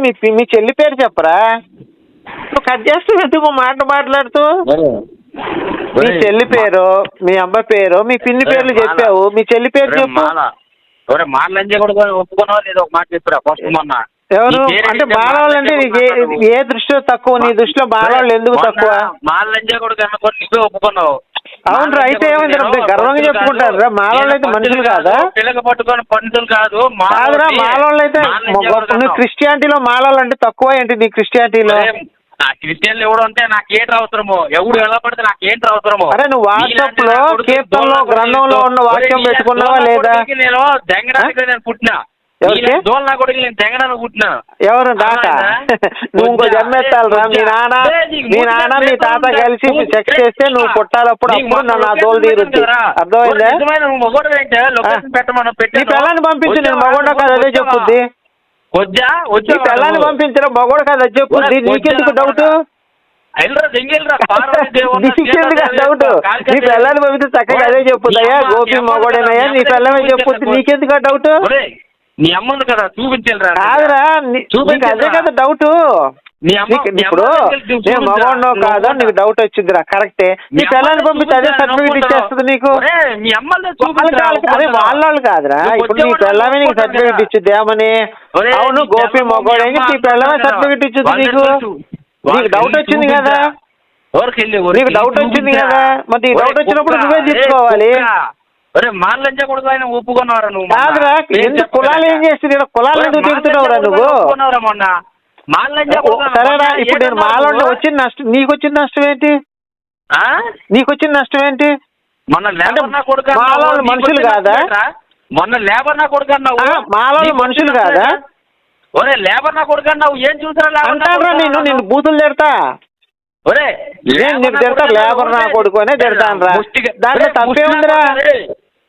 మీ మీ చెల్లి పేరు చెప్పరా? నువ్వు కట్ చేస్తూ ఎందుకు? మాట మాట్లాడుతూ. మీ చెల్లి పేరు మీ అమ్మ పేరు మీ పిన్ని పేర్లు. చెప్పావు. మీ చెల్లి పేరు చెప్పు. కూడా ఒప్పుకున్నావు లేదు? ఒక మాట చెప్పురా ఫస్ట్ మొన్న. ఎవరు? అంటే మానవాళ్ళు అంటే ఏ- దృష్టిలో తక్కువ? నీ దృష్టిలో మానవాళ్ళు ఎందుకు తక్కువ? మాటలంజే కూడా నువ్వే ఒప్పుకున్నావు. అవును అయితే ఏమైంది? గర్వంగా చెప్పుకుంటారు రా, కాదు, మాలోళ్ళు అయితే మనుషులు కాదా? పిల్లక పట్టుకొని పంతులు కాదు కాదురా మాలోళ్ళని మాలోళ్ళు అయితే నువ్వు. క్రిస్టియానిటీలో మాలోళ్ళు అంటే తక్కువ ఏంటి నీ క్రిస్టియానిటీలో? నా క్రిస్టియన్లు ఎవడు అంటే నాకేంటి అవసరమో? ఎవడు ఎలా పడితే నాకేంటి అవసరమో? అరే నువ్వు వాట్సాప్లో, కీర్తనలో, గ్రంథంలో ఉన్న వాక్యం పెట్టుకున్నావా లేదా? నేను తెంగడానికి నేను పుట్టినా. కొడుకు నేను ఎవరు దాకా అర్థమైందా? నువ్వు ఇంకో? జన్మెత్తాలరా మీ? నాన్న మీ నాన్న మీ తాత? కలిసి చెక్ చేస్తే నువ్వు పుట్టాలప్పుడు అప్పుడు నన్ను ఆ దోలు తీరుద్ది? అర్థమైందా ఒరే, నిజమైన నువ్వు మొగోడు ఏంటే? లొకేషన్ ఆ. పెట్టమను, నీ పెట్టాను. పిల్లని పంపించు నేను? మగోడ కాదు అదే? చెప్పుద్ది నీ నువ్వు? పంపించరా మగోడు కాదు అది చెప్పుద్ది నీకెందుకు? డౌట్ డౌట్ నీ దేవి. పిల్లని పంపిస్తే చక్కగా అదే చెప్పుద్దయ్యా గోపి మగోడేనయ్యా నీ పిల్లమే చెప్పుద్ది. నీకెందుకు డౌట్ నీ అమ్ముంది కదా చూపించాలిరా కాదురా నీకు అదే కదా డౌట్ అమ్మ ఇప్పుడు అమ్మ నేను? మగవాడినో కాదో. నీకు డౌట్ వచ్చిందిరా కరెక్టే నీ పిల్లల్ని పంపిస్తే అదే? సర్టిఫికేట్ ఇచ్చేస్తుంది నీకు. అదే వాళ్ళ కాదురా. ఇప్పుడు నీ పిల్లమే నీకు సర్టిఫికేట్ కదా. ఇచ్చుద్ది ఏమని? అవును గోపి పిల్లలు మగోడేంగి మీ నీ అమ్మ పిల్లమే సర్టిఫికేట్ వాళ్ళని నీకు. నీకు డౌట్ వచ్చింది కదా? నీకు డౌట్ వచ్చింది కదా? మరి డౌట్ వచ్చినప్పుడు నువ్వే తీసుకోవాలి? ఆయన ఒప్పుకున్నావురా నువ్వు మొన్న. కాదురా ఎందుకు కులాలు ఏం కులాలు ఎందుకు తిడుతున్నావురా నువ్వు? ఒప్పుకున్నావురా సరేరా ఇప్పుడు నేను? వచ్చిన నష్టం నీకు వచ్చిన నష్టం ఏంటి? ఆ? నీకు వచ్చిన నష్టం ఏంటి? మొన్న లేబర్ నా కొడుకు మనుషులు కాదా? మొన్న లేబర్ నా కొడుకు అన్నావు. మనుషులు కాదా? ఒరే లేబర్ నా కొడుకు అన్నావు ఏం చూసారా అంటారా నేను? నిన్ను బూతులు తిడతా? ఒరే నేను నీకు తిడతా లేబర్ నా కొడుకు అనే తిడతాను రా దాంట్లో తప్పే ఉందిరా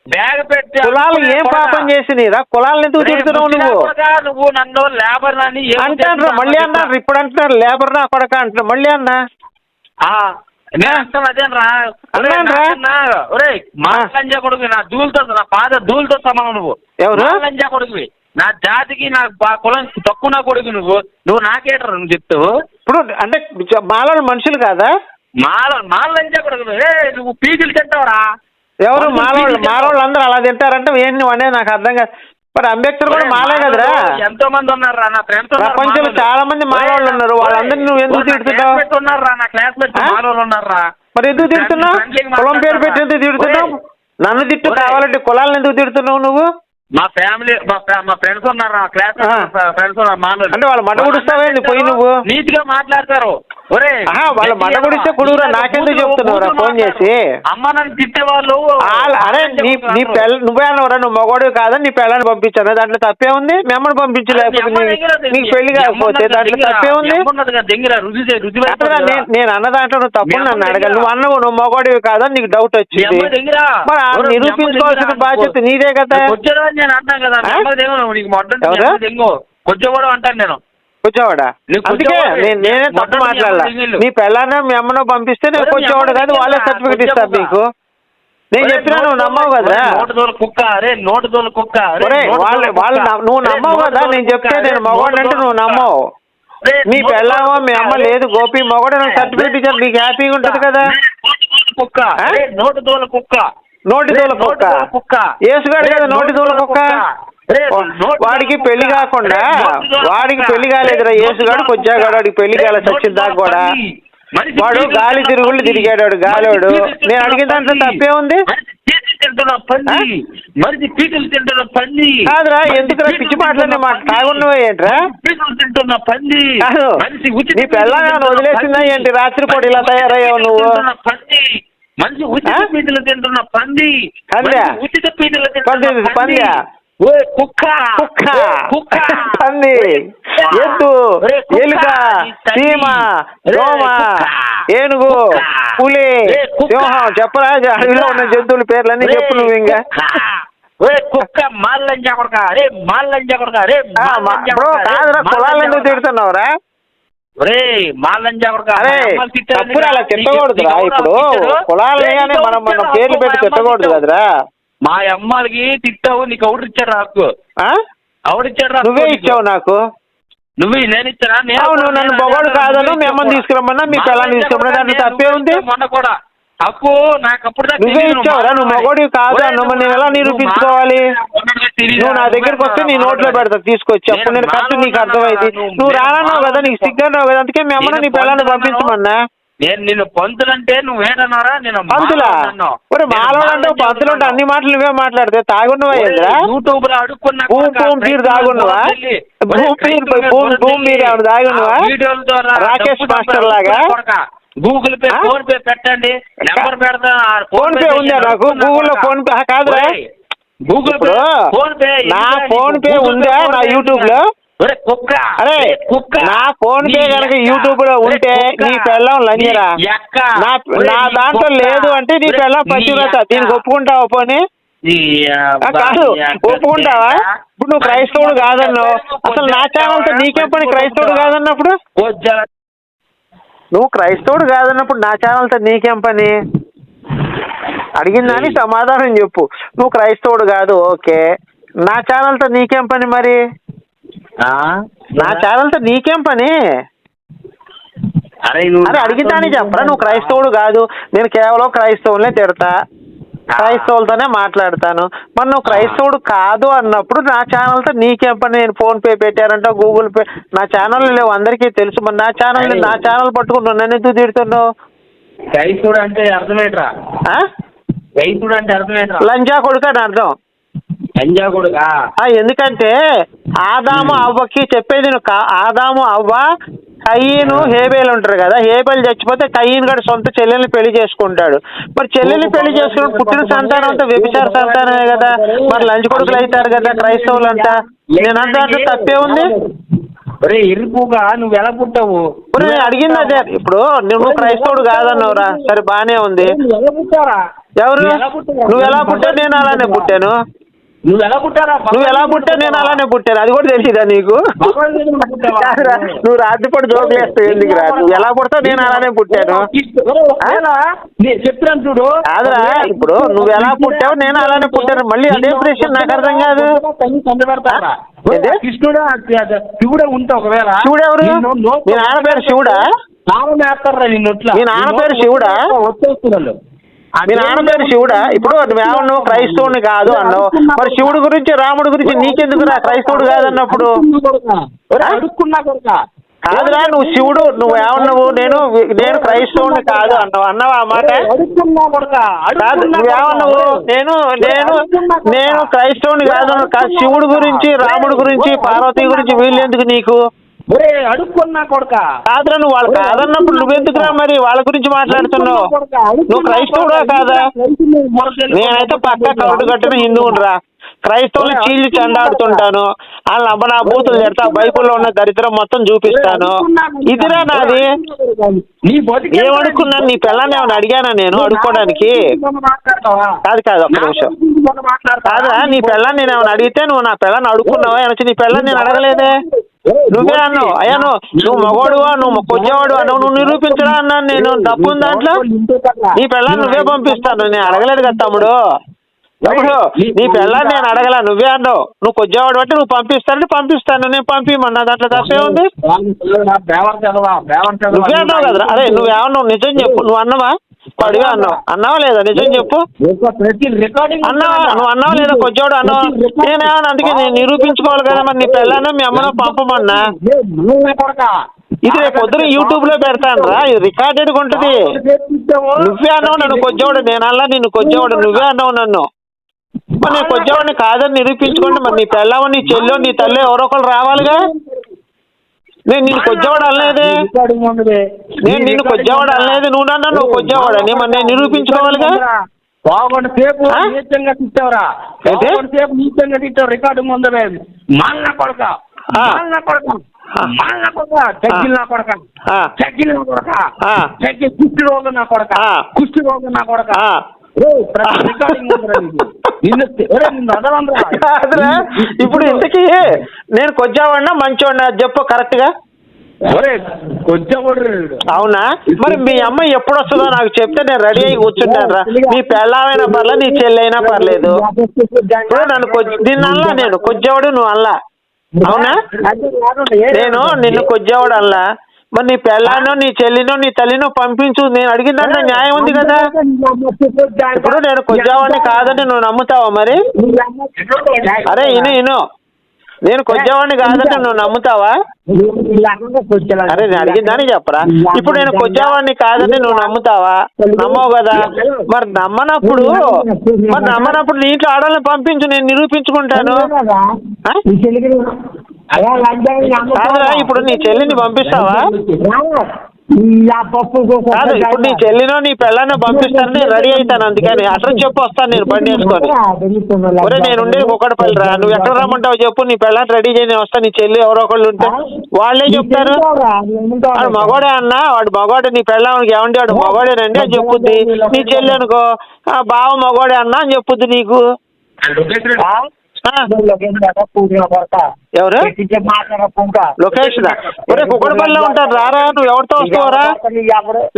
బ్యాగ్ పెట్టి కులాలు ఏం. పాపం చేసినాయిరా కులాలను ఎందుకు ముష్టి నువ్వు? నువ్వు నన్ను లేబర్ అని అంటారు మళ్ళీ. అన్నారు ఇప్పుడు అంటున్నారు లేబర్ నా కొడక అంటున్నారు మళ్ళీ అన్నా. ఆ, నేను అంటాను అదేనరా అన్నానురా. ఒరే మా లంజా కొడుకు నా దూలతో నా పాద దూలతో సమానం నువ్వు. ఎవరు? మా లంజా కొడుకువి. నా జాతికి నా కులం తక్కువ నా కొడుకు నువ్వు? నువ్వు నాకేటరా నువ్వు చెప్తావు ఇప్పుడు అంటే మాలో మనుషులు కాదా? మాల మాల లంజా కొడుకు నువ్వు. పీకులు తింటావురా. ఎవరు మాలోళ్ళు మాలోళ్ళు అందరూ అలా తింటారంటే ఏంటి నువ్వు అనేది నాకు అర్థం కాదు మరి అంబేద్కర్ కూడా మాలే కదరా ఎంతో మంది ఉన్నారా నా ఫ్రెండ్స్ ప్రపంచంలో చాలా మంది మాలోళ్ళు ఉన్నారు. వాళ్ళందరినీ నువ్వు ఎందుకు తిడుతున్నావు? ఉన్నారా నా క్లాస్మేట్స్ మరి ఎందుకు తిడుతున్నావు కులం పేరు పెట్టి ఎందుకు? తిడుతున్నావు నన్ను తిట్టు. కావాలంటే కులాలను ఎందుకు తిడుతున్నావు నువ్వు మా ఫ్యామిలీ మా మా ఫ్రెండ్స్ ఉన్నారు? నా క్లాస్. ఫ్రెండ్స్ ఉన్నారు? మానవులు అంటే వాళ్ళు మడ గుడుస్తావేంది పోయి నువ్వు? నీతిగా మాట్లాడతారు. ఒరే వాళ్ళు మడ గుడిస్తే కుడువురా, నాకెందుకు చెప్తున్నావురా? ఫోన్ చేసి? అమ్మ నన్ను తిట్టే వాళ్ళు వాళ్ళ- అరే నీ నీ పిల్ల నువ్వే అన్నవరా నువ్వు మగోడు కాదా నీ పిల్లని పంపించాను. దాంట్లో తప్పే ఉంది? మీ అమ్మని పంపించు లేకపోతే నీ- నీకు పెళ్ళి కాకపోతే దాంట్లో తప్పే ఉంది? నేను అన్న దాంట్లో నువ్వు తప్పు మీ నన్ను అడగాలి. నువ్వు అన్నవు నువ్వు మగోడివి కాదా నీకు డౌట్ మీ వచ్చింది. మరి మీ నిరూపించుకోవాల్సిన బాధ్యత నీదే కదా. నేను అంటాను కదా మీ నీకు? దెంగు కొంచెం అంటాను నేను కూర్చోవాడా నీకు అందుకే కూర్చోవాడు. నేను నేనే తప్పు మొదటి మాట్లాడాల మీ పిల్లనే మీ అమ్మనో పంపిస్తే నేను మీ కూర్చోవాడు కాదు వాళ్ళే సర్టిఫికేట్ కూర్చోకుండా. నీకు నేను చెప్పినా నువ్వు నమ్మవు కదా కుక్క అరే నోటు దోలు కుక్క వాళ్ళు వాళ్ళు నువ్వు నమ్మవు కదా నేను. చెప్తే నేను నువ్వు. నమ్మవు నోటు పెళ్ళామో మీ. అమ్మ లేదు గోపి మగవాడు నాకు సర్టిఫికేట్ ఇచ్చారు నీకు హ్యాపీగా ఉంటుంది కదా కుక్క నోటు దోలు కుక్క నోటి దూల కుక్క. ఏసుగాడు కదా నోటి దూల కుక్క. వాడికి పెళ్ళి. కాకుండా వాడికి. పెళ్ళి కాలేదురా ఏసుగాడు కొచ్చాగాడు వాడికి పెళ్ళి. కాలే సచ్చిన దాకా కూడా. వాడు గాలి తిరుగుళ్ళు. తిరిగాడు గాలోడు. పీకులు నేను అడిగిన దాంట్లో. తప్పే ఉంది పీకులు తింటున్న పంది కాదురా ఎందుకురా పిచ్చి మాటలన్నీ తింటున్న మాట పంది. తాగున్నవే ఏంట్రా? పీకులు తింటున్న పంది కాదు. మనిషి ఉచిత నీ పిల్లగా వదిలేసిందా ఏంటి. రాత్రిపూట ఇలా తయారయ్యావు నువ్వు? పంది మనిషి ఉచిత ఆ? పీకులు తింటున్న పంది. ఉచిత పంది, తింటున్న పంది కుక్క. కుక్క. కుక్క. పంది. ఎద్దు ఎలుక. చీమ దోమ. ఏనుగు. పులి. సింహం చెప్పరా? అడవిలో ఉన్న జంతువుల పేర్లన్నీ చెప్పు నువ్వు ఇంకా. ఒరే కుక్క మాల్లంజా కొడక. అరే మాల్లంజా కొడక. అరే, కాదురా మాల్లంజా ఎందుకు. తిడుతున్నావురా. తప్పురా అలా నీకు- నీకు ఇప్పుడు ఎవరు? కులాలు నీకు మనం ఎవరు మనం? పేర్లు పెట్టి తిట్టావు. కదరా మా అమ్మలకి తిట్టావు నీకు ఎవడిచ్చాడు హక్కు ఆ? ఎవడిచ్చాడు హక్కు నువ్వే నీకు? ఇచ్చావు నాకు నువ్వు నేను ఇచ్చానా కూడా- నన్ను అదే కాదను, నువ్వు మీ అమ్మని ఇచ్చావు. తీసుకురమ్మన్నా, మీ ఇచ్చావు తీసుకురమ్మన్నా, దాంట్లో తప్పే నువ్వు ఉంది? మొన్న కూడా హక్కు నాకు అప్పుడు నువ్వే ఇచ్చావురా, నువ్వు. మొగోడివి కాదు అన్నావు, మరి నేను ఎలా నిరూపించుకోవాలి? నువ్వు నా దగ్గరికి వస్తే నీ నోట్లో పెడతా. తీసుకొచ్చి. అప్పుడు నేను కరెక్ట్ నీకు అర్థమైంది. నువ్వు రానన్నావు కదా నీకు సిగ్గన్నావు కదా? అందుకే మీ అమ్మని నీ పిల్లల్ని పంపించమన్నా? నేను నిన్ను పంతులంటే నువ్వేటన్నారా నేను పంతులా? అన్నావు. ఒరే నేను మాలోడు అంటే మాలోడు పంతులు అంటే అన్ని అన్నావు. మాటలు నువ్వే మాట్లాడితే తాగున్నవా ఏంద్రా? యూట్యూబ్లో అడుక్కున్నా భూమి భూమి తీరు తాగున్నవా? భూమి భూమి భూమి ఏమైనా తాగున్నవా? రాకేష్ మాస్టర్ లాగా? Google pay? ఫోన్ పే పెట్టండి. నెంబర్ పెడతా ఫోన్ పే ఉందా నాకు? గూగుల్లో ఫోన్ పే కాదురా. గూగుల్ పే ఫోన్ పే నా ఫోన్? పే గూగుల్ ఉందా నా యూట్యూబ్లో? కుక్క. అరే కుక్క. నా ఫోన్ పే కనుక. యూట్యూబ్లో ఉంటే. నీ పెళ్ళం లంజరా? నీ దాంట్లో. లేదు అంటే నీ పెళ్ళం ఎక్క. దీనికి ఒప్పుకుంటావా పోనీ? కాదు ఒప్పుకుంటావా. ఇప్పుడు నువ్వు క్రైస్తవుడు కాదన్నావు. అసలు నా ఛానల్తో నీకేం పని క్రైస్తవుడు కాదన్నప్పుడు? నువ్వు క్రైస్తవుడు కాదన్నప్పుడు నా ఛానల్తో నీకేం పని? అడిగిన దానికి సమాధానం చెప్పు. నువ్వు క్రైస్తవుడు కాదు ఓకే. నా ఛానల్తో నీకేం పని మరి? ఆ? నా ఛానల్తో నీకేం పని? అరే అడిగిన దానికి చెప్పరా. నువ్వు క్రైస్తవుడు కాదు. నేను కేవలం క్రైస్తవులనే తిడతా. క్రైస్తవులతోనే మాట్లాడతాను. మరి నువ్వు క్రైస్తవుడు కాదు అన్నప్పుడు నా ఛానల్తో నీకేం పని నేను ఫోన్ పే పెట్టారంట గూగుల్ పే నా ఛానల్ లేవు అందరికీ తెలుసు. మరి నా ఛానల్ నా ఛానల్ పట్టుకుని నన్ను ఎందుకు తిడుతున్నావు? రైతుడు అంటే అర్థమేట్రా? ఆ? రైతుడు అంటే అర్థమేట్రా? లంజా కొడుకు అని అర్థం. ఎందుకంటే ఆదాము అవ్వకి చెప్పేది నువ్వు ఆదాము అవ్వ కయ్యను హేబేలు ఉంటారు కదా హేబేలు చచ్చిపోతే కయ్యను గడు సొంత చెల్లెల్ని పెళ్ళి చేసుకుంటాడు. మరి చెల్లెల్ని పెళ్ళి చేసుకుని పుట్టిన సంతానం అంతా వ్యభిచార సంతానమే కదా మరి లంచ్ కొడుకులు అవుతారు కదా క్రైస్తవులు అంతా నేనంతా అంటే తప్పే ఉంది. ఒరే నువ్వు ఎలా పుట్టావు? నేను అడిగింది అదే ఇప్పుడు నువ్వు క్రైస్తవుడు కాదన్నావురా. సరే బానే ఉంది. ఎవరు? నువ్వు ఎలా పుట్టావు? నువ్వు ఎలా పుట్టావు? నేను అలానే పుట్టాను. నువ్వు ఎలా పుట్టారా నువ్వు ఎలా పుట్టావు నేను అలానే పుట్టాను అది కూడా తెలియదా నీకు నువ్వు రాత్రిపూట జోకులు వేస్తావు ఎందుకురా నువ్వు ఎలా పుడతావు నేను అలానే పుట్టాను నేను చెప్తున్నాను చూడు కాదురా ఇప్పుడు నువ్వు ఎలా పుట్టావు నేను అలానే పుట్టాను మళ్ళీ అదే ప్రశ్న నాకు అర్థం కాదు? కృష్ణుడా శివుడే ఉంటే ఒకవేళ మీ నాన్న పేరు శివుడా నాన్న వేస్తారా నిన్నొట్లా మీ నాన్న పేరు శివుడా? వచ్చేస్తున్నాడు మీ నాన్న పేరు శివుడా? ఇప్పుడు నువ్వేమన్నావు క్రైస్తవుని కాదు అన్నావు. మరి శివుడు గురించి రాముడి గురించి నీకెందుకురా? క్రైస్తవుడు కాదన్నప్పుడు. అడుక్కున్నా కొడుక కాదురా నువ్వు శివుడు నువ్వు ఏమన్నావు? నేను నేను క్రైస్తవుని కాదు అన్నావు. అన్నావా ఆ మాట? నువ్వేమన్నావు నేను నేను నేను క్రైస్తవుని కాదు కాదు శివుడు గురించి రాముడి గురించి పార్వతి గురించి వీళ్ళెందుకు నీకు? ఒరే అడుక్కున్నా కొడుక. కాదురా నువ్వు వాళ్ళు కాదన్నప్పుడు నువ్వెందుకురా మరి? వాళ్ళ గురించి మాట్లాడుతున్నావు. నువ్వు క్రైస్తవుడా కాదా? నేనైతే పక్క కౌటు కట్టిన హిందువురా క్రైస్తవులు చీల్చి చెండాడుతుంటాను. వాళ్ళ అమ్మ నా బూతులు చెడతా బైబుల్లో ఉన్న దరిద్రం మొత్తం చూపిస్తాను. ఇదిరా నాది? నీ బతికే ఏమడుక్కున్నాను నీ పిల్లని ఏమైనా అడిగానా నేను అడుక్కోవడానికి కాదు కాదు ఒక్క నిమిషం. కాదురా నీ పిల్లని నేను ఏమైనా అడిగితే నువ్వు నా పిల్లని అడుక్కున్నావా? నీ పిల్లని నేను అడగలేదే? నువ్వే అన్నావు. అయ్యా నువ్వు నువ్వు మగవాడువా? నువ్వు కొద్దివాడు అన్నావు నువ్వు నిరూపించడా అన్నాను నేను తప్పు ఉంది దాంట్లో? నీ పిల్లని నువ్వే పంపిస్తాను. నేను అడగలేదు కదా తమ్ముడు. తమ్ముడు నీ పిల్లని నేను అడగల? నువ్వే అన్నావు. నువ్వు కొద్దివాడు బట్టి నువ్వు పంపిస్తానంటే పంపిస్తాను. నేను పంపిమన్నా దాంట్లో తప్పే ఉంది నువ్వే అన్నావు కదరా. అరే నువ్వేమన్నావు నిజం చెప్పు. నువ్వు అన్నావా? అడిగా అన్నావు. అన్నావా లేదా? నిజం చెప్పు. అన్నావా? నువ్వు అన్నావా లేదా? కొద్దివాడు అన్నావా? నేనేమన్నా అందుకే నేను నిరూపించుకోవాలి కదా మరి నీ పిల్లని మీ అమ్మను పంపమన్నా. ఇది రేపు పొద్దున యూట్యూబ్లో పెడతాను రా ఇది రికార్డెడ్ ఉంటుంది? నువ్వే అన్నావు నన్ను కొద్దివాడు నేను అలా నిన్ను కొద్దివాడు నువ్వే అన్నావు నన్ను. మరి నేను కొద్దివాడిని కాదని నిరూపించుకోండి మరి నీ పిల్లవ నీ చెల్లె నీ తల్లి ఎవరో ఒకరు రావాలిగా? నేను నిన్ను కొద్దివాడు అనలేదే. నేను నిన్ను కొద్దివాడు అనలేదు. నువ్వు నన్ను నువ్వు కొద్దివాడని మరి నేను నిరూపించుకోవాలిగా? బాగుండి సేపు? నీచంగా తిట్టావురా? బాగుండి సేపు నీచంగా తిట్టావు. రికార్డు ముందరే మల్ల కొడక. మల్ల కొడక. మల్ల కొడక. చగ్గిల్ నా కొడక. చగ్గిల్ నా కొడక. ఆ. చగ్గి కుష్టి రోగ నా కొడక. కుష్టి రోగ నా కొడక. ఇప్పుడు ఇంతకీ నేను మంచివాడినా అది చెప్పు కొంచెం కూడా లేడు. అవునా? మరి మీ అమ్మ ఎప్పుడు వస్తుందో నాకు చెప్తే నేను రెడీ అయ్యి కూర్చుంటాను రా నీ పెళ్ళమైనా పర్లేదు. నీ చెల్లి అయినా పర్లేదు నన్ను కొద్ది నిన్ను అల్లా నేను కొద్దివాడు నువ్వు అల్లా అవునా? నేను నిన్ను కొద్దివాడు అల్లా మరి నీ పెళ్ళానో నీ చెల్లినో నీ తల్లినో పంపించు. నేను అడిగిన దాంట్లో న్యాయం ఉంది కదా. ఇప్పుడు నేను కొద్దివాడిని కాదని నువ్వు నమ్ముతావా మరి? అరే ఇను ఇను. నేను కొద్దివాడిని కాదని నువ్వు నమ్ముతావా? అరే నేను అడిగిన దాన్ని చెప్పరా ఇప్పుడు నేను కొద్దివాడిని కాదని నువ్వు నమ్ముతావా? నమ్మవు కదా. మరి నమ్మనప్పుడు మరి నమ్మనప్పుడు నీ ఇంట్లో ఆడవాళ్ళని పంపించు నేను నిరూపించుకుంటాను. ఇప్పుడు నీ చెల్లిని పంపిస్తావా? కాదు ఇప్పుడు నీ చెల్లినో నీ పెళ్ళానో పంపిస్తాను నేను రెడీ అవుతాను అందుకని. అడ్రస్ చెప్పు వస్తాను నేను బండి వేసుకొని. ఒరే నేను ఉండేది ఒకటిపల్లి రా. నువ్వు ఎక్కడ రమ్మంటావు చెప్పు. నీ పెళ్ళాన్ని రెడీ చేయి నేను వస్తాను నీ చెల్లి ఎవరో ఒకళ్ళు ఉంటే వాళ్ళే చెప్తారు. వాడు మగవాడే అన్న వాడు మగవాడు నీ పెళ్ళానికి ఏమంటే వాడు మగవాడేనండి అని చెప్పుద్ది. నీ చెల్లి అనుకో. "ఆ, బావ మగవాడే అన్న అని చెప్పుద్ది నీకు. ఆ, ఎవరు లోకేష్ ఒరే కుక్కడపల్లిలో ఉంటాను రారా నువ్వు ఎవరితో వస్తావరా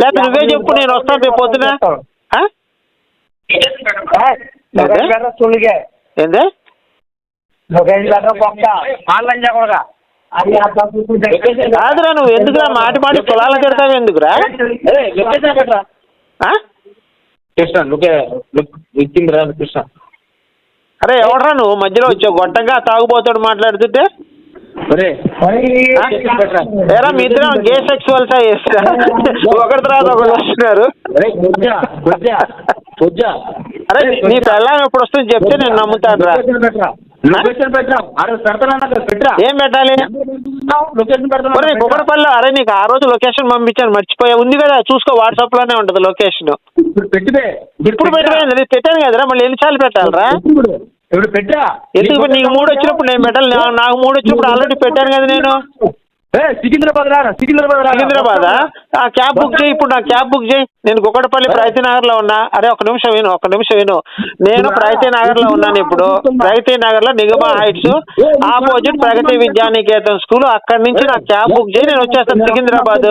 లేదా నువ్వే చెప్పు నేను వస్తాను రేపు పొద్దున ఏంది కాదురా నువ్వు ఎందుకురా మాటి మాటి పొలాలు తిడతావు ఎందుకురా కృష్ణ ఇచ్చిందిరా కృష్ణ అరే ఎవడరా నువ్వు? మధ్యలో వచ్చావు. గొట్టంగా తాగుబోతాడు మాట్లాడుతుంటే? ఏరా మీ ఇద్దరం గే సెక్సువల్స్ చేస్తా ఒకరి తర్వాత ఒకరు వస్తున్నారు. అరే నీ పెళ్ళాం ఎప్పుడు వస్తుంది చెప్తే నేను నమ్ముతాను రా. లొకేషన్ ఏం పెట్టాలి? లొకేషన్ కుక్కడపల్లి అరే నీకు ఆ రోజు లొకేషన్ పంపించాను మర్చిపోయా. ఉంది కదా చూసుకో వాట్సాప్లోనే ఉంటది లొకేషన్. ఇప్పుడు పెట్టాను కదరా మళ్ళీ ఎన్నిసార్లు పెట్టాలరా? ఇప్పుడు పెట్టరా ఎందుకు నీకు మూడు వచ్చినప్పుడు నేను పెట్టాలి. నాకు మూడు వచ్చినప్పుడు ఆల్రెడీ పెట్టాను కదా నేను. సికింద్రాబాద్ రా సికింద్రాబాద్ సికింద్రాబాద్ ఆ? క్యాబ్ బుక్ చేయి ఇప్పుడు నా క్యాబ్ బుక్ చేయి. నేను కుక్కడపల్లి ప్రగతి నగర్లో ఉన్నా. అరే ఒక నిమిషం విను ఒక నిమిషం విను. నేను ప్రగతి నగర్లో ఉన్నాను ఇప్పుడు. ప్రగతి నగర్లో Nigama heights opposite Pragathi Vidyaniketan school. అక్కడి నుంచి నా క్యాబ్ బుక్ చేయి నేను వచ్చేస్తాను సికింద్రాబాద్.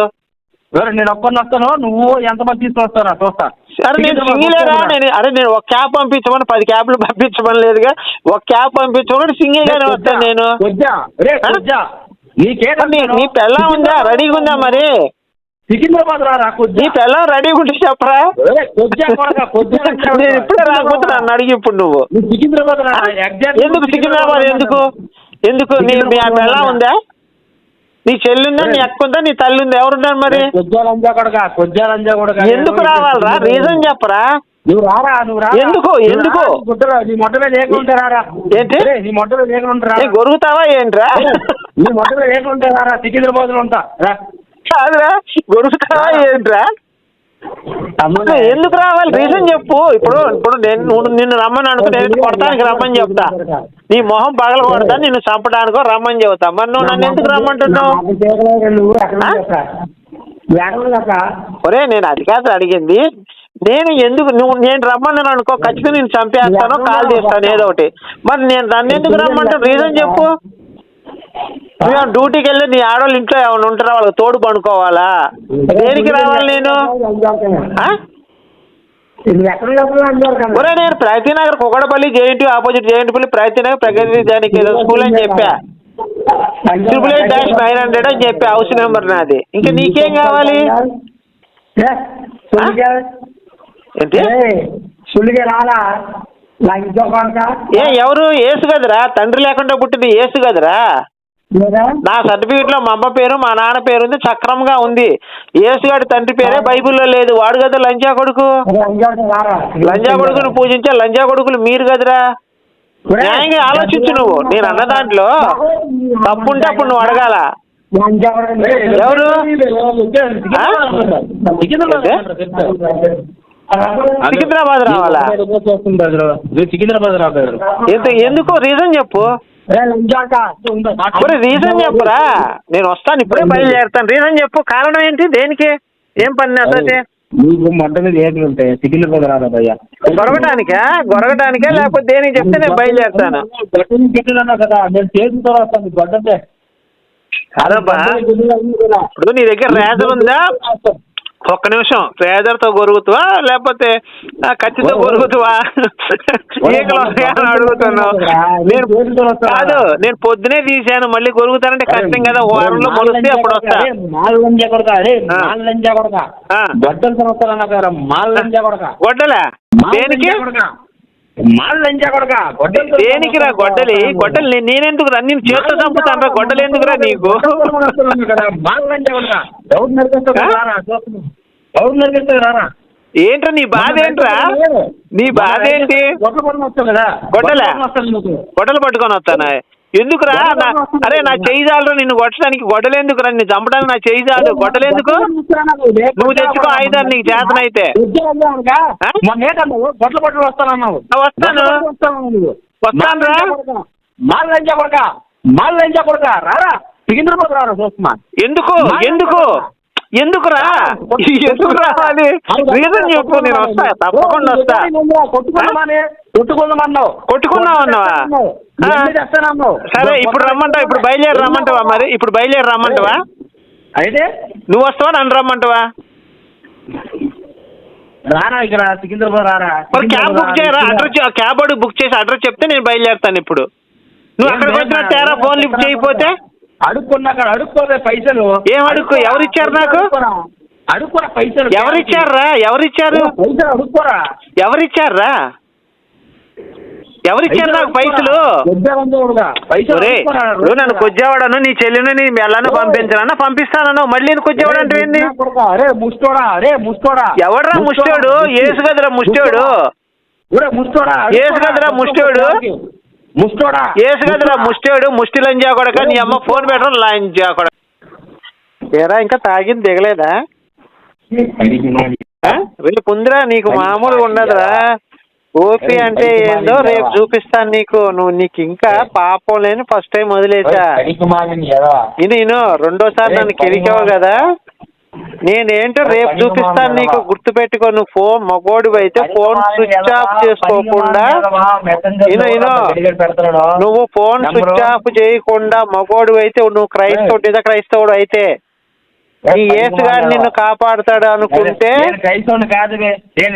ఎవరు నేను ఒక్కరిని వస్తాను నువ్వు ఎంతమంది తీసుకొస్తారా చూస్తా. అరే నేను సింగిలేరా నేను అరే నేను ఒక క్యాబ్ పంపించమని పది క్యాబ్లు పంపించమని లేదుగా. ఒక క్యాబ్ పంపించమని సింగిల్ గానే వస్తాను నేను. నీ పెళ్ళం ఉందా? రెడీగా ఉందా మరి? సికింద్రాబాద్ రా రెడీగా ఉంటే చెప్పరా? నేను ఇప్పుడే రాకపోతే నన్ను అడిగి ఇప్పుడు నువ్వు. సికింద్రాబాద్ ఎందుకు సికింద్రాబాద్ ఎందుకు? ఎందుకు? నీ మీ ఆ పెళ్ళం ఉందా? నీ చెల్లి ఉందా నీ అక్క ఉందా నీ తల్లి ఉందా ఎవరున్నారు మరి? కొజ్జా లంజా కొడక కొజ్జా లంజా కొడక ఎందుకు రావాలరా? రీజన్ చెప్పరా? నువ్వు రారా నువ్వు రా ఎందుకు? ఎందుకు? నీ మొట్ట మీద లేకుంటే రారా. ఏంటి? నీ మొట్ట మీద లేకుంటే రా గొరుగుతావా ఏంట్రా? నీ మొట్ట మీద లేకుంటే రారా. సికింద్రాబాద్లో ఉంటా. రా. కాదురా గొరుగుతావా ఏంట్రా? ఎందుకు రావాలి? రీజన్ చెప్పు. ఇప్పుడు ఇప్పుడు నేను నిన్ను రమ్మని అనుకో నేను కొడతానికి రమ్మని చెప్తా. నీ మొహం పగల కొడతా నిన్ను చంపడానికో రమ్మని చెబుతా. మరి నువ్వు నన్ను ఎందుకు రమ్మంటున్నావు? ఒరే నేను అది కాదు అడిగింది. నేను ఎందుకు నువ్వు నేను రమ్మన్నాను అనుకో ఖచ్చితంగా నేను చంపేస్తాను కాల్ చేస్తాను ఏదో ఒకటి. మరి నేను నన్ను ఎందుకు రమ్మంటావు రీజన్ చెప్పు. నువ్వు డ్యూటీకి వెళ్ళి నీ ఆడవాళ్ళు ఇంట్లో ఏమైనా ఉంటారా? వాళ్ళకి తోడు పనుకోవాలా దేనికి రావాలి నేను? ఒరే నేను ప్రగతి నగర్ కుకడపల్లి జేఎన్టీ ఆపోజిట్ జేఎన్టీపల్లి ప్రగతి నగర్ ప్రగతి దానికి ఏదో స్కూల్ అని చెప్పా. Triple eight dash nine hundred అని చెప్పా హౌస్ నెంబర్ నాది. ఇంకా నీకేం కావాలి? ఏంటి? ఏ ఎవరు? ఏసు కదరా? తండ్రి లేకుండా పుట్టింది ఏసు కదరా? నా సర్టిఫికెట్లో మా అమ్మ పేరు మా నాన్న పేరు ఉంది సక్రమంగా ఉంది. ఏసుగాడి తండ్రి పేరే బైబిల్లో లేదు. వాడు కదా లంజా కొడుకు? లంజా కొడుకును పూజించే లంజా కొడుకులు మీరు కదరా? న్యాయంగా ఆలోచించు నువ్వు. నేను అన్న దాంట్లో తప్పుంటే అప్పుడు నువ్వు అడగాల. ఎవరు? సికింద్రాబాద్ రావాలా? సికింద్రాబాద్ రా పేరు ఎంత ఎందుకు? రీజన్ చెప్పు. మరి రీజన్ చెప్పురా? నేను వస్తాను ఇప్పుడే బయలుదేరుతాను. రీజన్ చెప్పు. కారణం ఏంటి? దేనికి? ఏం పని అసలు నీకు మొట్ట మీద ఉంటాయి సికింద్రాబాద్ రాదా భయ్యా? గొరగటానికా గొరగటానికా లేకపోతే దేనికి చెప్తే నేను బయలుదేరుతాను. కదా నేను గడ్డంటే అదబ్బా ఇప్పుడు నీ దగ్గర రేజర్ ఉందా? ఒక్క నిమిషం రేజర్తో గొరుగుతావా లేకపోతే కత్తితో గొరుగుతావా ఈకలు వస్తాయని అడుగుతున్నావు నేను కాదు నేను పొద్దునే తీసాను మళ్ళీ గొరుగుతానంటే కష్టం కదా వారంలో మొలిస్తే అప్పుడు వస్తా. గొడ్డల దేనికి దేనికిరా గొడ్డలి? గొడ్డలి నే- నేనెందుకురా నేను చేతితో చంపుతాను గొడ్డలు ఎందుకురా నీకు? రారా? చూస్తున్నాం. డౌట్ నరికేస్తావు రారా? ఏంట్రా నీ బాధ ఏంట్రా? నీ బాధ ఏంటి? గొడ్డల? గొడ్డలా? గొడ్డల పట్టుకొని వస్తాను? వస్తానా ఎందుకురా నా అరే నా చెయ్యి చాలరా నిన్ను కొట్టడానికి గొడ్డలు ఎందుకురా నిన్ను చంపడానికి నా చెయ్యి చాలు. ఎందుకు నువ్వు తెచ్చుకో ఆయుధాన్ని నీకు చేతనైతే. వస్తాను. నువ్వు. వస్తానురా. మాల్ లంజా కొడక. మాల్ లంజా కొడక. రారా. సికింద్రాబాద్ రారా చూస్తున్నా ఎందుకు? ఎందుకు? ఎందుకురా? ఎందుకు రావాలి రీజన్ చెప్పు నేను వస్తా తప్పకుండా వస్తా. కొట్టుకుందామన్నావు. కొట్టుకుందాం అన్నావా? సరే ఇప్పుడు రమ్మంటావా? ఇప్పుడు బయలుదేరి రమ్మంటావా మరి? ఇప్పుడు బయలుదేరి రమ్మంటావా? అయితే? నువ్వు వస్తావా? నన్ను రమ్మంటావా? రారా ఇక్కడ సికింద్రాబాద్ రారా? మరి క్యాబ్ బుక్ చేయరా? అడ్రస్ క్యాబ్ బుక్ చేసి అడ్రస్ చెప్తే నేను బయలుదేరుతాను ఇప్పుడు. నువ్వు అక్కడికి వచ్చిన తేరా ఫోన్ లిఫ్ట్ చేయకపోతే? అడుక్కున్నాక అడుక్కోలే పైసలు. ఏం అడుక్కో? ఎవరిచ్చారు నాకు? అడుక్కోరా పైసలు. ఎవరిచ్చారా? ఎవరిచ్చారు పైసలు అడుక్కోరా. ఎవరిచ్చారా ఎవరిచ్చారు నాకు పైసలు. నువ్వు నన్ను కొద్దివాడను నీ చెల్లిని నీ మెల్లను పంపించాలన్నా పంపిస్తానన్నా మళ్ళీ కొద్దివాడు అంటే ఏంది? ఎవడ్రా ముష్టోడు? ఏసు కదరా ముష్టోడు? ఏసు కదరా ముష్టోడు? ముష్టోడా? ఏసు కదరా ముష్టోడు ముష్టి లంజా కొడక నీ అమ్మ ఫోన్ పెట్టడం లంజా కొడక ఏరా ఇంకా తాగింది దిగలేదా? రేపు ఉందిరా నీకు మామూలుగా ఉండదురా. ఓపి అంటే ఏందో రేపు చూపిస్తాను నీకు. నువ్వు నీకు ఇంకా పాపం లేని ఫస్ట్ టైం వదిలేసా. ఇను ఇను రెండోసారి నన్ను కెలికావు కదా. నేనేంటో రేపు చూపిస్తాను నీకు గుర్తు పెట్టుకో నువ్వు ఫోన్ మగోడివి అయితే ఫోన్ స్విచ్ ఆఫ్ చేసుకోకుండా ఇను ఇను. నువ్వు ఫోన్ స్విచ్ ఆఫ్ చేయకుండా మగోడివి అయితే నువ్వు క్రైస్తవుడు నిజ క్రైస్తవుడు అయితే ఈ యేసు గారు నిన్ను కాపాడుతాడు అనుకుంటే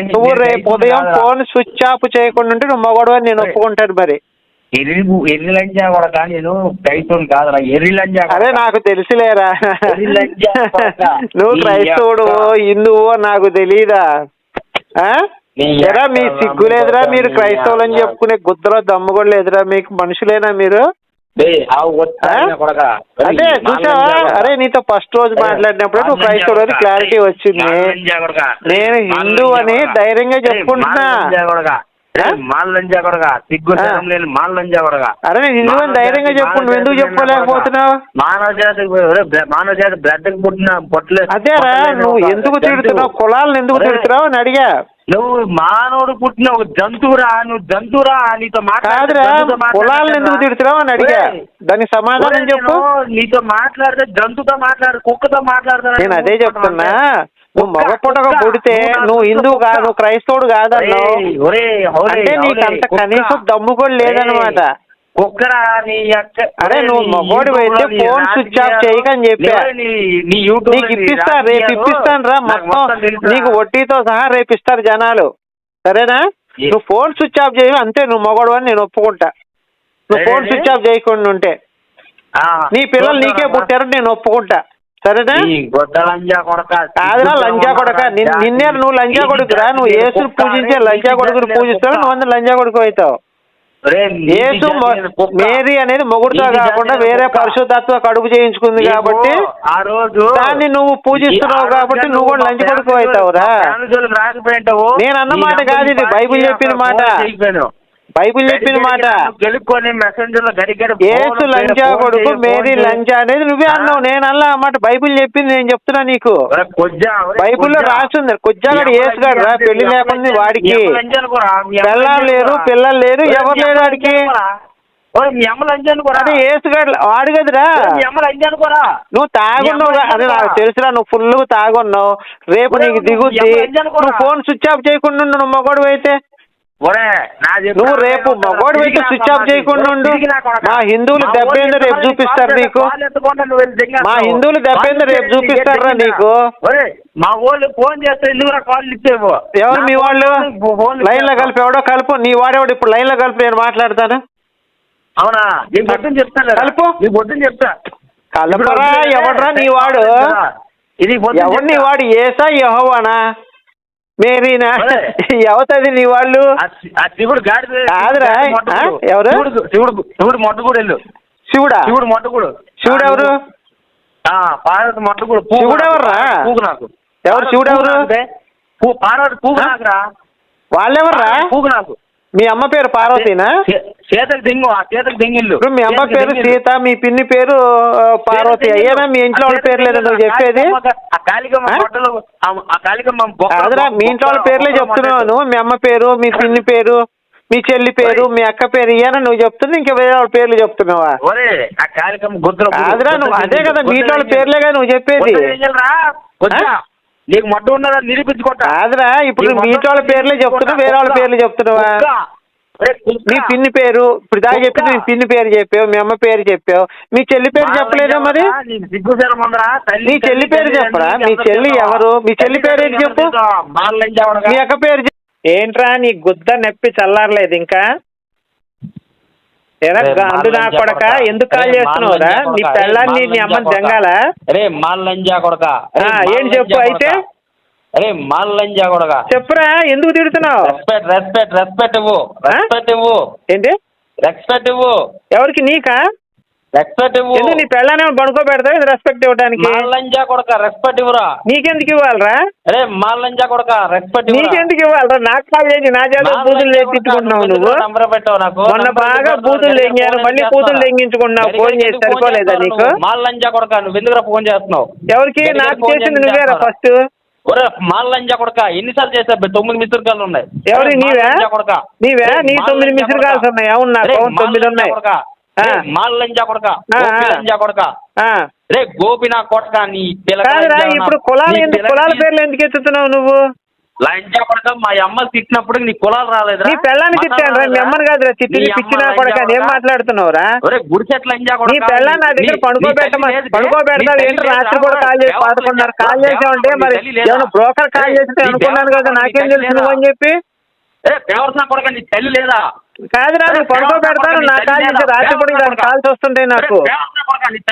నువ్వు రేపు ఉదయం. ఫోన్ స్విచ్ ఆఫ్ చేయకుండా ఉంటే నువ్వు మగోడు అని నేను ఒప్పుకుంటాను మరి. ఎర్రి లంజా నేను క్రైస్తవుని కాదురా ఎర్రి లంజా కొడక. అరే నాకు తెలిసిలేరా. నువ్వు క్రైస్తవుడు హిందువో నాకు తెలీదా ఎరా మీ సిగ్గు లేదురా మీరు క్రైస్తవులు అని చెప్పుకునే గుద్దలో దమ్ము కూడా లేదురా మీకు మనుషులేనా మీరు. అదే చూసావా. అరే నీతో ఫస్ట్ రోజు మాట్లాడినప్పుడు నువ్వు క్రైస్తవుడు అని. క్లారిటీ వచ్చింది. నేను హిందూ అని. ధైర్యంగా చెప్పుకుంటున్నా మాల్ లంజా కొడక. సిగ్గు లేని మాల్ లంజా కొడక. అరే నేను ధైర్యంగా చెప్పు నువ్వు ఎందుకు చెప్పుకోలేకపోతున్నావు మానవ జాతి మానవ జాతి బ్లడ్ పుట్టిన పొట్లే అదేరా నువ్వు ఎందుకు. తిడుతున్నావు? కులాలను ఎందుకు తిడుతున్నావు అని అడిగా. నువ్వు మానవుడు పుట్టిన ఒక జంతువురా నువ్వు జంతువురా నీతో మాట్లాడితే కాదురా జంతువుతో మాట్లాడితే కులాలను ఎందుకు. తిడుతున్నావు అని అడిగా. దానికి సమాధానం చెప్పు. నీతో మాట్లాడితే జంతువుతో మాట్లాడు కుక్కతో మాట్లాడతాను నేను అదే చెప్తున్నా. నువ్వు మగ పుట్టక పుడితే నువ్వు హిందువు కాదు నువ్వు క్రైస్తవుడు కాదన్నావు. అంటే నీకు అంత కనీసం దమ్ము కూడా లేదనమాట కుక్కరా నీ యొక్క అరే, నువ్వు మగోడివి అయితే నీ ఫోన్ స్విచ్ ఆఫ్ చేయకని చెప్పా. నీకు ఇప్పిస్తా రేపు ఇప్పిస్తాను రా మొత్తం నీకు వడ్డీతో సహా రేపు ఇస్తారు జనాలు. సరేనా? నువ్వు ఫోన్ స్విచ్ ఆఫ్ చేయ అంతే నువ్వు మగవాడు అని నేను ఒప్పుకుంటా. నువ్వు ఫోన్? స్విచ్ ఆఫ్ చేయకుండా ఉంటే. నీ పిల్లలు నీకే పుట్టారని నేను ఒప్పుకుంటా. సరేనా? లంజా కొడక కాదురా లంజా కొడక. నిన్- నిన్నే నువ్వు లంజా కొడుకురా. నువ్వు యేసుని పూజించే లంజా కొడుకుని పూజిస్తావు? నువ్వు అందరు లంజా కొడుకు అవుతావు. యేసు మేరీ అనేది మొగుడుతో కాకుండా వేరే పరిశుద్ధాత్మ కడుపు చేయించుకుంది కాబట్టి ఆ రోజు దాన్ని నువ్వు పూజిస్తున్నావు కాబట్టి నువ్వు కూడా లంచ కొడుకు అవుతావురా. నేను అన్న మాట కాదు ఇది, బైబిల్ చెప్పిన మాట. బైబిల్ చెప్పిన మాట. మెసెంజర్ గడి గడి ఏసు లంజా కొడుకు మేరీ లంజా అనేది నువ్వే అన్నావు నేను అన్నా ఆ మాట బైబిల్ చెప్పింది నేను చెప్తున్నా నీకు. బైబిల్లో రాసింది కొజ్జాగడు ఏసుగాడు రా పెళ్ళి లేకుండా వాడికి. పిల్లలు లేరు పిల్లలు లేరు ఎవరు లేరు వాడికి అదే ఏసుగాడు వాడు కదరా నువ్వు తాగున్నావు అదే నాకు తెలుసురా నువ్వు ఫుల్ తాగున్నావు. రేపు నీకు దిగుద్ది? నువ్వు ఫోన్ స్విచ్ ఆఫ్ చేయకుండా నువ్వు మగోడు అయితే. నువ్వు రేపు మగోడు పెట్టి స్విచ్ ఆఫ్ చేయకుండా ఉండు. మా హిందువులు దెబ్బేందో రేపు చూపిస్తారు నీకు. మా హిందువులు దెబ్బేందో రేపు చూపిస్తారా నీకు? మా వాళ్ళు ఫోన్ చేస్తే ఎందుకు కాల్ ఇచ్చేవు. ఎవరు మీ వాళ్ళు? లైన్లో కలిపి ఎవడో కలుపు. నీ వాడేవాడు? ఇప్పుడు లైన్లో కలిపి నేను మాట్లాడతాను. అవునా? నీ బొట్టుని చెప్తాను కలుపు. నీ బొట్టుని చెప్తా. కలపరా ఎవడ్రా నీ వాడు? ఇది ఎవరు నీ. వాడు? ఏసా యహోవానా? మేరీనా. ఎవతది నీ వాళ్ళు? శివుడు గాడిద. కాదురా? ఎవరు? శివుడు శివుడు మొట్టకూడు వెళ్ళు. శివుడా? శివుడు మొట్టకూడు శివుడు ఎవరు? ఆ పార్వతి మొట్టకూడు శివుడు ఎవర్రా? పూగు నాకు. ఎవరు? శివుడు ఎవరు? పార్వతి పూగు? నాకురా. వాళ్ళెవర్రా? పూగు నాకు. మీ అమ్మ పేరు పార్వతీనా? చేతకు దింగు ఆ చేతకు దింగిల్లు. ఇప్పుడు మీ అమ్మ పేరు. సీత మీ పిన్ని పేరు పార్వతి. అయ్యేనా. మీ ఇంట్లో వాళ్ళ పేరు లేదా నువ్వు చెప్పేది? దింగిల్లు. ఆ కాళికమ్మ ఆ? బొట్టలు ఆ- ఆ కాళికమ్మ బొక్కలు- కాదురా మీ ఇంట్లో వాళ్ళ పేర్లే చెప్తున్నాను. మీ అమ్మ పేరు మీ పిన్ని పేరు మీ చెల్లి పేరు మీ అక్క పేరు ఇయ్యానా నువ్వు చెప్తున్నా ఇంకా వేరే వాళ్ళ పేర్లు చెప్తున్నావా? కాదురా నువ్వు అదే కదా మీ ఇంట్లో వాళ్ళ పేర్లేగా నువ్వు చెప్పేది? నీకు మొట్ట ఉన్నదా నిరూపించుకుంటా. కాదురా ఇప్పుడు మీ ఇంట్లో వాళ్ళ పేర్లే చెప్తున్నా వేరే వాళ్ళ పేర్లు చెప్తున్నావా? మీ పిన్ని పేరు ఇప్పుడు దాకా చెప్పింది మీ పిన్ని పేరు చెప్పావు మీ అమ్మ పేరు చెప్పావు. మీ చెల్లి పేరు చెప్పలేదా మరి? మీ చెల్లి పేరు చెప్పరా? మీ చెల్లి ఎవరు? మీ చెల్లి పేరు ఏంటి చెప్పు? మీ అక్క పేరు చెప్పు. ఏంట్రా నీ గుద్ద నొప్పి చల్లారలేదు ఇంకా? కొడక. ఎందుకు కాల్ చేస్తున్నావురా నీ. పెళ్ళాన్ని అమ్మని రే మాల్లంజా కొడక. మాల్లంజా చెప్పు. అయితే? రే మాల్లంజా కొడక. చెప్పురా ఎందుకు తిడుతున్నావు? రెస్పెక్ట్ రెస్పెక్ట్ రెస్పెక్ట్ ఇవ్వు. రెస్పెక్ట్ ఇవ్వు. ఏంటి? రెస్పెక్ట్ ఇవ్వు. ఎవరికి నీకా? రెస్పెక్ట్ ఇవ్వు. ఎందుకు నీ పెళ్ళాన్ని పడుకో పెడతావు రెస్పెక్ట్ ఇవ్వడానికి? మాల్లంజా కొడక రెస్పెక్ట్ ఇవ్వరా. నీకెందుకు ఇవ్వాలరా? రే మాల్లంజా కొడక రెస్పెక్ట్ నీకెందుకు ఇవ్వాలరా? నాకు కాల్ చేసి నా చేత బూతులు తెచ్చుకుంటున్నావు నువ్వు నంబర్ పెట్టావు నాకు. మొన్న బాగా. బూతులు తెంగాను, మళ్ళీ. బూతులు తెంగించుకున్నావు. ఫోన్ చేసి సరిపోలేదా నీకు? మాల్లంజా కొడక నువ్వు ఎందుకు ఫోన్ చేస్తున్నావు? ఎవరికి? నాకు చేసింది చేసి నువ్వేరా. ఫస్ట్ ఒరే మాల్లంజా కొడక ఎన్నిసార్లు చేసా తొమ్మిది మిస్టర్ కాళ్ళు ఉన్నాయి. ఎవరి? నీవే? నీవే? నీ తొమ్మిది కొడక. కాల్స్ ఉన్నాయి. అవును నా ఒరే, ఫోన్ తొమ్మిది ఉన్నాయి. కొడక. రే, మాల్లంజా కొడక. గోపిలంజా కొడక. రే గోపినా కొడక నీ పిల్లక కాదురా లంజా ఇప్పుడు నా- కులాలు నీ ఎందుకు కులాల నీ- పేర్లు ఎందుకు ఎత్తుతున్నావు నువ్వు లంజా కొడక మా అమ్మ తిట్టినప్పుడు నీ కులాలు రాలేదురా నీ పెళ్ళాన్ని తిట్టాను రా మీ? అమ్మని కాదురా నీ అమ్మ పిచ్చినా లంజా కొడక ఏం కొడక. మాట్లాడుతున్నావురా ఒరే గుడిచెట్ల లంజా కొడక నీ పెళ్ళాన్ని నా దగ్గర నీ- నీ లేదు, పడుకోబెడతావు నీ ఏంటి రాత్రి? కూడా కాల్ చేసి పదకొండున్నర? కాల్ చేసావంటే మరి నీ? ఏమైనా బ్రోకర్ కాల్ రే, నీ అనుకున్నాను కదా నీ నాకేం తెలుసు నువ్వు అని? చెప్పి ఏ పేవర్సిన కొడక నీ తల్లి లేదా కాదురా నువ్వు పడుకోబెడతాను పేవర్సిన నా కాల్ చేసి రాత్రి? కూడా దాని కాల్స్ వస్తుంటాయి నాకు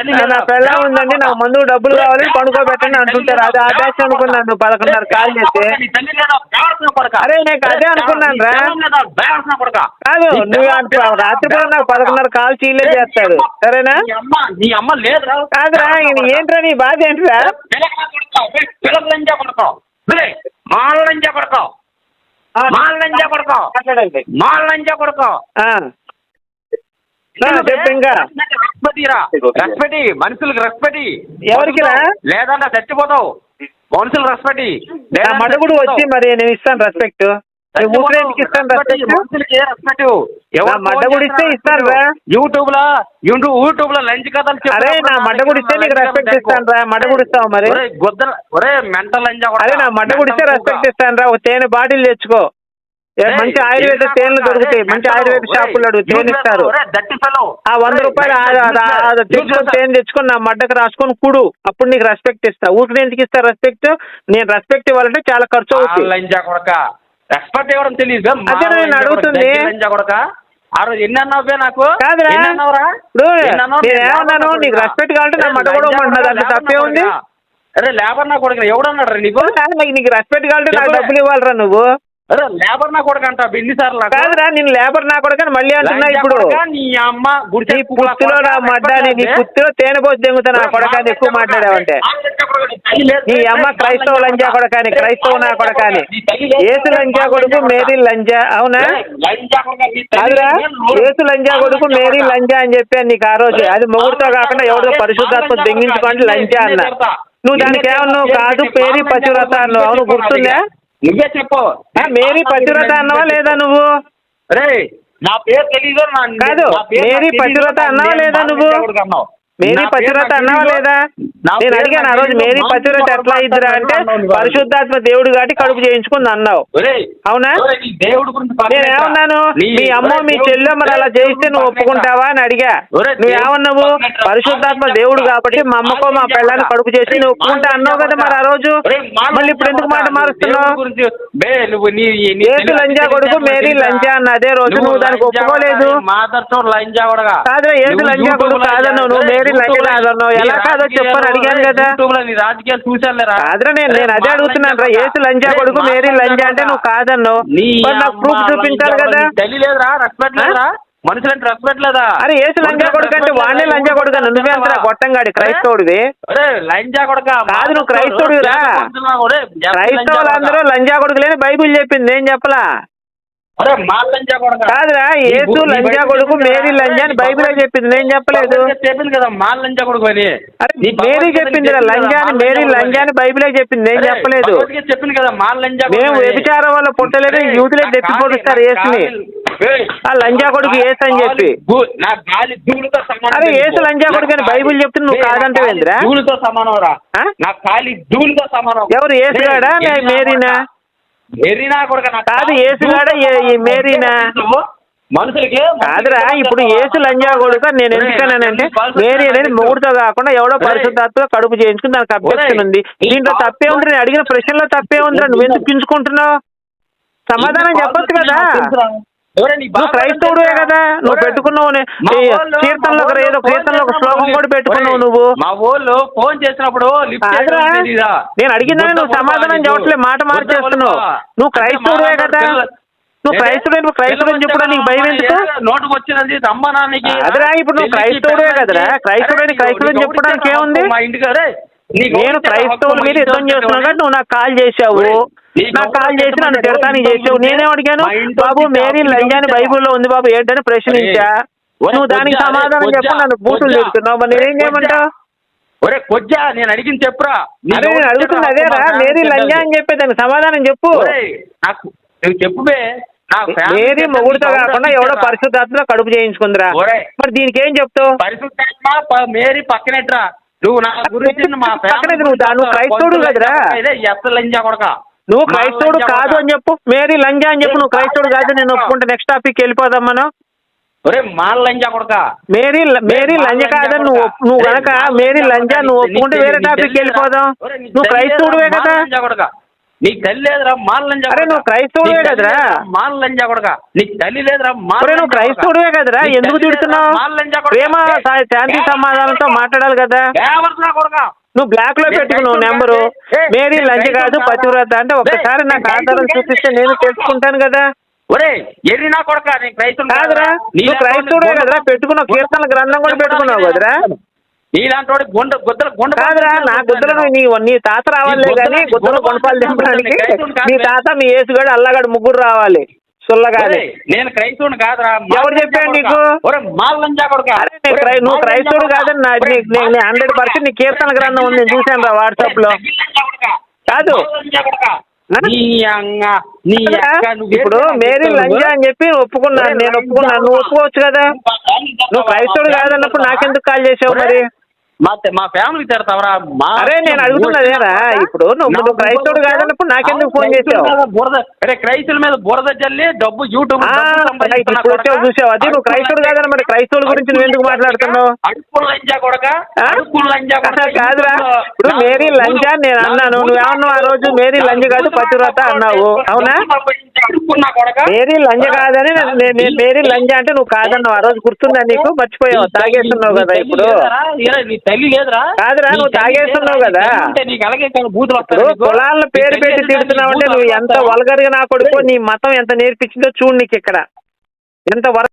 నీ? పెళ్ళ ఉందండి. నాకు మందు డబ్బులు కావాలి కొడక నీ అంటుంటారు అది? ఆకాశం అనుకున్నాను నువ్వు పదకొండున్నర కాల్ చేస్తే. అరే, నేను అదే అనుకున్నాను రా. కాదు నువ్వు పిల్లం అంటూ లేదా? రాత్రి కూడా నాకు పదకొండున్నర. కాల్ చీలే చేస్తాడు సరేనా కాదురా ఏంట్రా నీ బాధ ఏంట్రా పిల్లలంజా కొడతావు మాళ్ళంజా కొడతావు ఆ, చెప్పు ఇంకా. రెస్పెక్టీరా రెస్పెక్టి మనుషులకు రెస్పెక్టి ఎవరికిరా? లేదంటే చచ్చిపోతావు. మనుషులు రెస్పెక్టి నా మడగుడు వచ్చి మరి నేను ఇస్తాను రెస్పెక్ట్ యూట్యూబ్లో యూట్యూబ్లో లంచ్ కథలు అరే నా దగ్గర నీకు రెస్పెక్ట్ ఇస్తాను రా. మడ్డగుడు ఇస్తావు మరి? ఒరే గుద్దల ఒరే మెంటల్ లంజా అరే నా మడ్డగుడు ఇస్తే రెస్పెక్ట్ ఇస్తాను రా. తేనె బాటిల్ తెచ్చుకో. మంచి ఆయుర్వేద తేనెలు దొరుకుతాయి. మంచి ఆయుర్వేద షాపులు తేనె ఇస్తారు. ఆ వంద రూపాయలు తెచ్చుకొని తేనె తెచ్చుకొని నా మడ్డకు రాసుకొని కుడు. అప్పుడు నీకు రెస్పెక్ట్ ఇస్తా. ఊరికి ఎందుకు ఇస్తా రెస్పెక్ట్ నేను రెస్పెక్ట్ ఇవ్వాలంటే చాలా ఖర్చు అవుతుంది రెస్పెక్ట్ ఇవ్వడం తెలియదు. అదే నేను అడుగుతుంది. కొడక. ఆ రోజు ఎన్ని అన్నావు నాకు? కాదురా. ఏమన్నాను? నీకు. రెస్పెక్ట్ కావాలంటే నా కూడా తప్పే ఉంది. అరే లేబర్ కొడుకు ఎవడన్నాడు నీకు? కాదు, నాకు నీకు రెస్పెక్ట్ కావాలంటే నాకు. డబ్బులు ఇవ్వాలరా నువ్వు. అరే లేబర్ నా కొడుకు అంట ఎన్నిసార్లు? కాదురా నేను లేబర్ నా కూడా కానీ మళ్ళీ అంటున్నా ఇప్పుడు. కొడక, నీ అమ్మ పువ్వుల పుత్తిలో నా కొడక, మడ్డాని నీ పుత్తిలో తేనె పోసి దెంగుతా నా కొడకాని ఎక్కువ మాట్లాడావంటే. నీ అమ్మ క్రైస్తవ లంజా కొడకాని క్రైస్తవ నా కొడకాని. ఏసు లంజా కొడుకు మేరీ లంజా అవునా? కాదురా ఏసు లంజా కొడుకు మేరీ లంజా అని చెప్పాను నీకు ఆ రోజు అది మొగుడుతో కాకుండా ఎవరితో పరిశుద్ధాత్మ దెంగించుకోండి లంజా అన్న. నువ్వు దానికి ఏమన్నావు కాదు పేరీ పతివ్రత అన్నావు అవును గుర్తుందా? నువ్వే చెప్పు. మేరీ పతివ్రత అన్నావా లేదా నువ్వు? రే నా పేరు తెలీదు నా కాదు, మేరీ పతివ్రత అన్నావా నేను లేదా నువ్వు? మేరీ పతివ్రత అన్నావా. లేదా నేను అడిగాను ఆ రోజు. మేరీ పతివ్రత ఎట్లా ఇద్దరా అంటే. పరిశుద్ధాత్మ దేవుడు కాబట్టి కడుపు చేయించుకుంది అన్నావు అవునా? దేవుడి గురించి పక్కన నేను పెట్టరా. ఏమన్నాను నీ- మీ అమ్మ మీ చెల్లె మరి అలా ఒరేయ్, చేస్తే నువ్వు ఒప్పుకుంటావా అని అడిగా ఒరేయ్, నువ్వు దేవుడి ఏమన్నావు పక్కన పెట్టరా. పరిశుద్ధాత్మ దేవుడు. కాబట్టి మా అమ్మకో మా పిల్లని. కడుపు చేసి నువ్వు ఒప్పుకుంటా అన్నావు కదా. మరి ఆ రోజు మళ్ళీ ఇప్పుడు ఎందుకు మాట. మారుస్తున్నావు లంజా కొడుకు మేరీ? లంజా అన్న అదే రోజు నువ్వు దానికి ఒప్పుకోలేదు కాదురా, ఏసు లంజా కొడుకు కాదన్నావు, నువ్వు మేరీ ఎలా కాదో చెప్పని అడిగాను కదా. రాజకీయాలు కాదురా నేను నేను అదే అడుగుతున్నాను రా. ఏసు లంజా కొడుకు మేరీ లంజా అంటే. నువ్వు కాదన్నావు. మరి నాకు ప్రూఫ్ చూపించాలి కదా. రెస్పెక్ట్ లేదురా. మనుషులంటే రెస్పెక్ట్ లేదా? అరే ఏసు లంజా కొడుకు అంటే వాడినే లంజా కొడుకు? అని నువ్వేంతరా గొట్టంగాడి క్రైస్తవుడివి. లంజా కొడక? కాదు, నువ్వు క్రైస్తవుడివిరా. క్రైస్తవులందరూ లంజా కొడుకు? లేని బైబిల్ చెప్పింది ఏం చెప్పలా? కాదురా ఏసు లంజా కొడుకు మేరీ లంజా అని బైబిల్ చెప్పింది నేను చెప్పలేదు. చెప్పింది కదా మా లంజా కొడుకు అని. మేరీ చెప్పింది లంజా అని మేరీ లంజా అని. బైబిలే చెప్పింది నేను చెప్పలేదు. చెప్పింది కదా మా లంజా మేము. వ్యభిచారం వల్ల పుట్టలేదు యూతులే కాలి- పొడుస్తారు నా యేసుని. కాలి- ఏయ్, ఆ లంజా కొడుకు యేసు అని చెప్పి. అరే. యేసు లంజా కొడుకు అని బైబిల్ కాలి- చెప్తే నువ్వు సమానం రా? నా ధూళితో సమానం. ఎవరు మే- మేరీనా? మేరీనా కొడుక నా కాదు. మేరీనా? మనుషులకి కాదురా ఇప్పుడు యేసు లంజా కొడుకు నేను ఎందుకన్నానంటే మేరీ అనేది మొగుడుతో కాకుండా ఎవడో పరిశుద్ధాత్మలో కడుపు చేయించుకుని దానికి అభ్యర్థన ఉంది దీంట్లో తప్పే ఉంది నేను అడిగిన ప్రశ్నలో తప్పే ఉందిరా నువ్వు ఎందుకు పించుకుంటున్నావు? సమాధానం చెప్పొచ్చు కదా. నువ్వు క్రైస్తవుడే కదా. నువ్వు పెట్టుకున్నావు కీర్తనలో ఏదో కీర్తనలో ఒక శ్లోకం కూడా పెట్టుకున్నావు నువ్వు. మా ఊళ్ళో ఫోన్ చేసినప్పుడు? నేను అడిగిందని నువ్వు సమాధానం చెప్పట్లే మాట మార్చేస్తున్నావు. నువ్వు క్రైస్తవుడే కదా. నువ్వు క్రైస్తవుడే నువ్వు క్రైస్తవుడు అని చెప్పడం నీకు భయం ఎందుకు నోటుకు వచ్చినది రమ్మనానికి అదిరా, ఇప్పుడు నువ్వు క్రైస్తవుడే కదరా? క్రైస్తవుడని క్రైస్తవుడని చెప్పడానికి ఏముంది? నేను క్రైస్తవుల మీద యుద్ధం చేస్తున్నాను కాబట్టి నువ్వు నాకు కాల్ చేశావు. నాకు కాల్ చేసి నన్ను తిడతానికి చేసావు నేనేం అడిగాను. బాబు మేరీ లంజాని బైబిల్లో ఉంది బాబు ఏంటని ప్రశ్నించా? నువ్వు దానికి సమాధానం చెప్పి నన్ను బూతులు తిడుతున్నావు. మరి నేనేం చేయమంటావు? ఒరే కొజ్జా నేను అడిగింది చెప్పురా. నేను అడుగుతుంది? అదేరా మేరీ లంజా అని చెప్పి దానికి సమాధానం చెప్పు. నాకు నువ్వు చెప్పువే మేరీ మొగుడుతో కాకుండా ఎవడో ఇచ్చారా? పరిశుద్ధాత్మలో కడుపు చేయించుకుందిరా. మరి దీనికి ఏం చెప్తావు? పరిశుద్ధాత్మ మేరీ పక్కనెట్రా. నువ్వు నా గురించి మా పక్కనే నువ్వు క్రైస్తవుడు కదరా? లంజా కొడక. నువ్వు క్రైస్తవుడు కాదు అని చెప్పు మేరీ లంజా అని చెప్పు నువ్వు క్రైస్తవుడు కాదు నేను ఒప్పుకుంటే నెక్స్ట్ టాపిక్ వెళ్ళిపోదాం మనం ఒరే మాల లంజా కొడక మేరీ మేరీ లంజ కాదని నువ్వు నువ్వు గనక మేరీ లంజా నువ్వు ఒప్పుకుంటే వేరే టాపిక్ వెళ్ళిపోదాం నువ్వు క్రైస్తవుడివే కదా నీకు తల్లి లేదురా మాల లంజా అరే. నువ్వు క్రైస్తవుడివే కదరా? మాల లంజా కొడక నీకు తల్లి లేదురా మాల నువ్వు. క్రైస్తవుడివే కదరా ఎందుకు తిడుతున్నావు మాల లంజా కొడకా. ప్రేమ శాంతి సమాధానంతో మాట్లాడాలి కదా కొడకా నువ్వు బ్లాక్లో నేను పెట్టుకున్నావు నెంబరు మేరీ లంచ్ కాదు పతివ్రత? అంటే ఒక్కసారి నాకు నేను ఆధారం చూపిస్తే. నేను తెలుసుకుంటాను కదా. ఒరే కొడక నేను క్రైస్తవుడు కాదురా. నువ్వు క్రైస్తవుడే కదరా పెట్టుకున్నావు కీర్తన గ్రంథం కూడా పెట్టుకున్నావు కదరా. నీలాంటి వాడి గుండ గుద్దలు గుండ కాదురా నా గుద్దలను నీ నీ తాత రావాలే కానీ గుద్దలు కొనపాలు దింపడానికి నీ తాత మీ యేసుగాడు అల్లగాడు ముగ్గురు రావాలి. నేను క్రైస్తవుని కాదురా. ఎవరు చెప్పాడు నీకు? నువ్వు క్రైస్తవుడు కాదని నేను హండ్రెడ్ పర్సెంట్ నీ కీర్తన గ్రంథం ఉంది నేను చూశాను రా వాట్సాప్లో కాదు. ఇప్పుడు మేరీ? లంజా అని చెప్పి ఒప్పుకున్నాను. నేను ఒప్పుకున్నాను. నువ్వు ఒప్పుకోవచ్చు కదా? నువ్వు క్రైస్తవుడు కాదన్నప్పుడు నాకెందుకు కాల్ చేసావు మరి? మా మా ఫ్యామిలీకి తిడతావరా మా అరే, నేను అడుగుతున్నదేరా, ఇప్పుడు నువ్వు- క్రైస్తవుడు కాదన్నప్పుడు నాకెందుకు ఫోన్ చేసావు? బురద అరే క్రైస్తుల మీద బురద జల్లి డబ్బు యూట్యూబ్ చూసావు అది నువ్వు క్రైస్తవుడు కాదని మరి క్రైస్తవుల గురించి నువ్వు ఎందుకు మాట్లాడుతున్నావు? అడుక్కుల లంజా కొడక? అడుక్కుల లంజా కొడక. కాదురా. ఇప్పుడు మేరీ లంజా అని నేను అన్నాను. నువ్వేమన్నావు ఆ రోజు? మేరీ లంజ కాదు పతివ్రత అన్నావు. అవునా? మేరీ లంజ కాదని మేరీ లంజ అంటే నువ్వు కాదన్నావు. ఆ రోజు గుర్తుందా నీకు? మర్చిపోయావు. తాగేస్తున్నావు కదా ఇప్పుడు. తల్లి లేదురా కాదురా, నువ్వు తాగేస్తున్నావు? కదా. నీకు అలాగే బూతులు నీకు. కులాలను పేరు పెట్టి తిడుతున్నావు అంటే నువ్వు ఎంత వస్తాయి. వల్గర్గా నా కొడుకో నీ మతం ఎంత నేర్పించిందో చూడు నీకు ఇక్కడ ఎంత వర